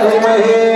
Jorge Henrique.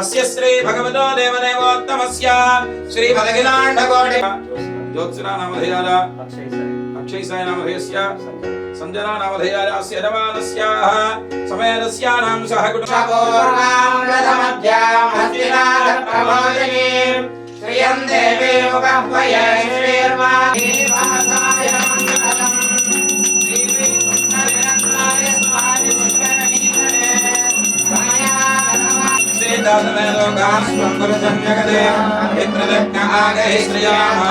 అస్య శ్రీ భగవతో దేవదేవోత్తమస్య శ్రీ పదగిలాండకోటి జ్యోత్సనా నామధేయాల అక్షయ సాయ నామధేయస్య సంజనా నామధేయాల అస్య రమానస్యాః సమేతస్యానాం సహ కుటుంబ శ్రియం దేవీ ముఖమయ శ్రీర్మా శ్రీదాసమేలోకాస్వంబరసంజగదే విప్రదజ్ఞ ఆగై శ్రియామా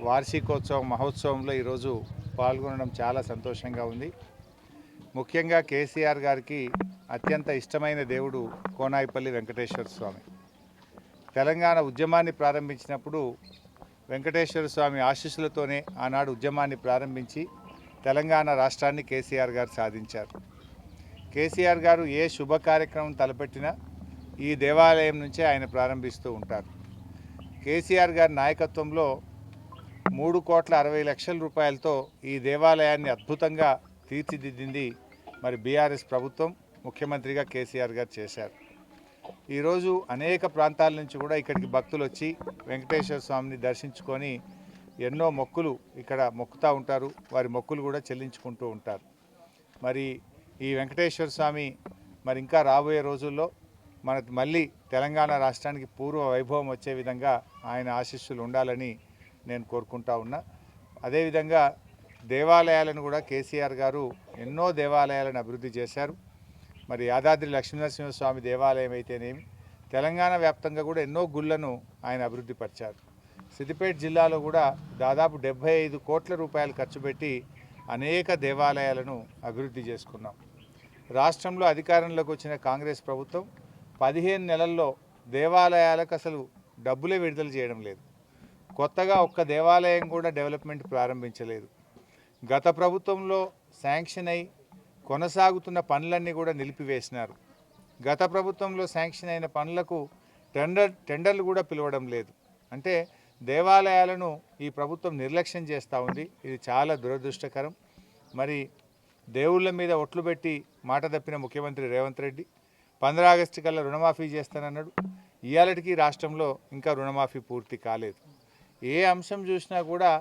వార్షికోత్సవ మహోత్సవంలో ఈరోజు పాల్గొనడం చాలా సంతోషంగా ఉంది. ముఖ్యంగా కేసీఆర్ గారికి అత్యంత ఇష్టమైన దేవుడు కోనాయిపల్లి వెంకటేశ్వర స్వామి. తెలంగాణ ఉద్యమాన్ని ప్రారంభించినప్పుడు వెంకటేశ్వర స్వామి ఆశీస్సులతోనే ఆనాడు ఉద్యమాన్ని ప్రారంభించి తెలంగాణ రాష్ట్రాన్ని కేసీఆర్ గారు సాధించారు. కేసీఆర్ గారు ఏ శుభ కార్యక్రమం తలపెట్టినా ఈ దేవాలయం నుంచే ఆయన ప్రారంభిస్తూ ఉంటారు. కేసీఆర్ గారి నాయకత్వంలో మూడు కోట్ల అరవై లక్షల రూపాయలతో ఈ దేవాలయాన్ని అద్భుతంగా తీర్చిదిద్దింది మరి బీఆర్ఎస్ ప్రభుత్వం ముఖ్యమంత్రిగా కేసీఆర్ గారు చేశారు. ఈరోజు అనేక ప్రాంతాల నుంచి కూడా ఇక్కడికి భక్తులు వచ్చి వెంకటేశ్వర స్వామిని దర్శించుకొని ఎన్నో మొక్కులు ఇక్కడ మొక్కుతూ ఉంటారు. వారి మొక్కులు కూడా చెల్లించుకుంటూ ఉంటారు. మరి ఈ వెంకటేశ్వర స్వామి మరి ఇంకా రాబోయే రోజుల్లో మన మళ్ళీ తెలంగాణ రాష్ట్రానికి పూర్వ వైభవం వచ్చే విధంగా ఆయన ఆశీస్సులు ఉండాలని నేను కోరుకుంటా ఉన్నా. అదేవిధంగా దేవాలయాలను కూడా కేసీఆర్ గారు ఎన్నో దేవాలయాలను అభివృద్ధి చేశారు. మరి యాదాద్రి లక్ష్మీనరసింహస్వామి దేవాలయం అయితేనేమి తెలంగాణ వ్యాప్తంగా కూడా ఎన్నో గుళ్ళను ఆయన అభివృద్ధి పరిచారు. సిద్దిపేట జిల్లాలో కూడా దాదాపు డెబ్బై ఐదు కోట్ల రూపాయలు ఖర్చు పెట్టి అనేక దేవాలయాలను అభివృద్ధి చేసుకున్నాం. రాష్ట్రంలో అధికారంలోకి వచ్చిన కాంగ్రెస్ ప్రభుత్వం పదిహేను నెలల్లో దేవాలయాలకు అసలు డబ్బులే విడుదల చేయడం లేదు. కొత్తగా ఒక్క దేవాలయం కూడా డెవలప్మెంట్ ప్రారంభించలేదు. గత ప్రభుత్వంలో శాంక్షన్ అయి కొనసాగుతున్న పనులన్నీ కూడా నిలిపివేసినారు. గత ప్రభుత్వంలో శాంక్షన్ అయిన పనులకు టెండర్ టెండర్లు కూడా పిలవడం లేదు. అంటే దేవాలయాలను ఈ ప్రభుత్వం నిర్లక్ష్యం చేస్తూ ఉంది. ఇది చాలా దురదృష్టకరం. మరి దేవుళ్ళ మీద ఒట్లు పెట్టి మాట తప్పిన ముఖ్యమంత్రి రేవంత్ రెడ్డి పంద్రా ఆగస్టు కల్లా రుణమాఫీ చేస్తానన్నాడు. ఇవాళకి రాష్ట్రంలో ఇంకా రుణమాఫీ పూర్తి కాలేదు. ఏ అంశం చూసినా కూడా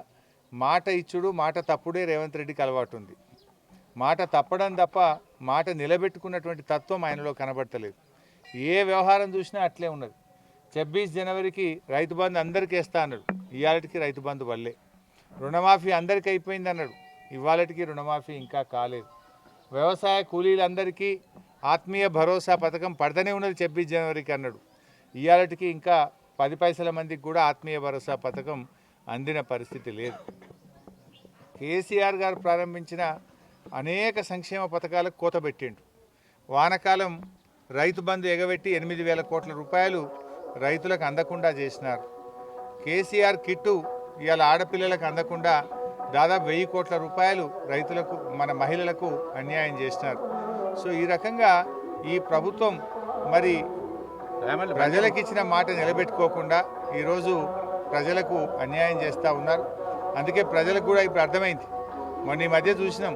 మాట ఇచ్చుడు మాట తప్పుడే రేవంత్ రెడ్డికి అలవాటు ఉంది. మాట తప్పడం తప్ప మాట నిలబెట్టుకున్నటువంటి తత్వం ఆయనలో కనబడతలేదు. ఏ వ్యవహారం చూసినా అట్లే ఉన్నది. ఛబ్బీస్ జనవరికి రైతు బంధు అందరికీ వేస్తా అన్నాడు. ఇవాళకి రైతు బంధు వల్లే. రుణమాఫీ అందరికీ అయిపోయింది అన్నాడు. ఇవాళకి రుణమాఫీ ఇంకా కాలేదు. వ్యవసాయ కూలీలందరికీ ఆత్మీయ భరోసా పథకం పడతనే ఉన్నది ఛబ్బీస్ జనవరికి అన్నాడు. ఇవాళకి ఇంకా పది పైసల మందికి కూడా ఆత్మీయ భరోసా పథకం అందిన పరిస్థితి లేదు. కేసీఆర్ గారు ప్రారంభించిన అనేక సంక్షేమ పథకాలకు కోత పెట్టిండు వానకాలం రైతు బంధు ఎగబెట్టి ఎనిమిది వేల కోట్ల రూపాయలు రైతులకు అందకుండా చేసినారు. కేసీఆర్ కిట్టు ఇవాళ ఆడపిల్లలకు అందకుండా దాదాపు వెయ్యి కోట్ల రూపాయలు రైతులకు మన మహిళలకు అన్యాయం చేసినారు. సో ఈ రకంగా ఈ ప్రభుత్వం మరి ప్రజలకు ఇచ్చిన మాట నిలబెట్టుకోకుండా ఈరోజు ప్రజలకు అన్యాయం చేస్తూ ఉన్నారు. అందుకే ప్రజలకు కూడా ఇప్పుడు అర్థమైంది. మొన్న ఈ మధ్య చూసినాం.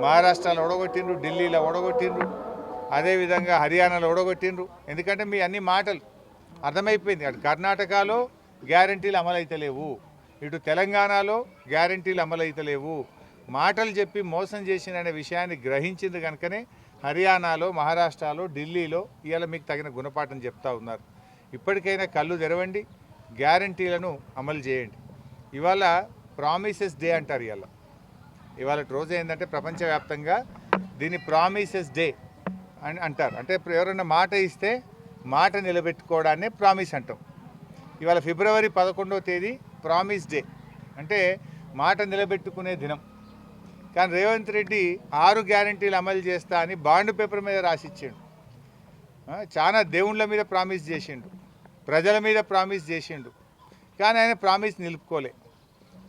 మహారాష్ట్రలో ఓడగొట్టిండ్రు ఢిల్లీలో ఓడగొట్టిండ్రు అదేవిధంగా హర్యానాలో ఓడగొట్టిండ్రు. ఎందుకంటే మీ అన్ని మాటలు అర్థమైపోయింది. అటు కర్ణాటకలో గ్యారంటీలు అమలైతలేవు. ఇటు తెలంగాణలో గ్యారంటీలు అమలైతలేవు. మాటలు చెప్పి మోసం చేసిన విషయాన్ని గ్రహించింది కనుకనే హర్యానాలో మహారాష్ట్రలో ఢిల్లీలో ఇవాళ మీకు తగిన గుణపాఠం చెప్తా ఉన్నారు. ఇప్పటికైనా కళ్ళు తెరవండి గ్యారంటీలను అమలు చేయండి. ఇవాళ ప్రామిసెస్ డే అంటారు ఇవాళ ఇవాళ రోజు ఏంటంటే ప్రపంచవ్యాప్తంగా దీన్ని ప్రామిసెస్ డే అని అంటారు. అంటే ఎవరైనా మాట ఇస్తే మాట నిలబెట్టుకోవడాన్ని ప్రామిస్ అంటాం. ఇవాళ ఫిబ్రవరి పదకొండవ తేదీ ప్రామిస్ డే. అంటే మాట నిలబెట్టుకునే దినం. కానీ రేవంత్ రెడ్డి ఆరు గ్యారంటీలు అమలు చేస్తా అని బాండ్ పేపర్ మీద రాసిచ్చిండు. చాలా దేవుళ్ళ మీద ప్రామిస్ చేసిండు. ప్రజల మీద ప్రామిస్ చేసిండు. కానీ ఆయన ప్రామిస్ నిలుపుకోలే.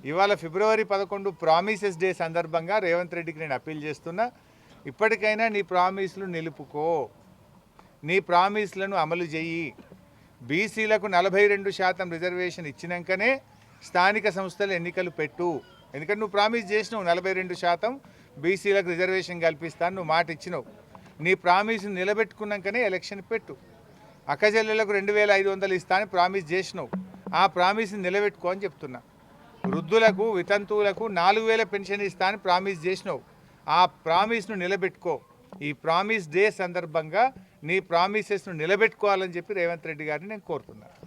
ఇవాళ ఫిబ్రవరి పదకొండు ప్రామిసెస్ డే సందర్భంగా రేవంత్ రెడ్డికి నేను అప్పీల్ చేస్తున్నా ఇప్పటికైనా నీ ప్రామిస్లు నిలుపుకో. నీ ప్రామిస్లను అమలు చెయ్యి. బీసీలకు నలభై రెండు శాతం రిజర్వేషన్ ఇచ్చినాకనే స్థానిక సంస్థలు ఎన్నికలు పెట్టు. ఎందుకంటే నువ్వు ప్రామిస్ చేసినావు నలభై రెండు శాతం బీసీలకు రిజర్వేషన్ కల్పిస్తాను నువ్వు మాట ఇచ్చినావు. నీ ప్రామిస్ నిలబెట్టుకున్నాకనే ఎలక్షన్ పెట్టు. అక్కజల్లెలకు రెండు వేల ఐదు వందలు ఇస్తా అని ప్రామిస్ చేసినావు. ఆ ప్రామిస్ని నిలబెట్టుకో అని చెప్తున్నా. వృద్ధులకు వితంతువులకు నాలుగు వేల పెన్షన్ ఇస్తా అని ప్రామిస్ చేసినావు. ఆ ప్రామిస్ను నిలబెట్టుకో. ఈ ప్రామిస్ డే సందర్భంగా నీ ప్రామిసెస్ను నిలబెట్టుకోవాలని చెప్పి రేవంత్ రెడ్డి గారిని నేను కోరుతున్నాను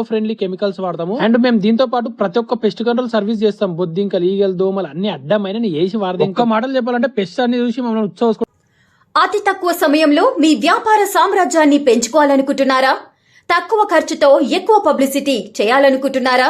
ఫ్రెండ్లీ కెమికల్స్ వాడతాము. అండ్ మేము దీంతో పాటు ప్రతి ఒక్క పెస్ట్ కంట్రోల్ సర్వీస్ చేస్తాం. బొద్దింకలు ఈగలు దోమలు అన్ని అడ్డమైన వేసి వాడదాం ఇంకా మాటలు చెప్పాలంటే పెస్ట్ అన్ని చూసి మమ్మల్ని ఉత్సవ అతి తక్కువ సమయంలో మీ వ్యాపార సామ్రాజ్యాన్ని పెంచుకోవాలనుకుంటున్నారా? తక్కువ ఖర్చుతో ఎక్కువ పబ్లిసిటీ చేయాలనుకుంటున్నారా?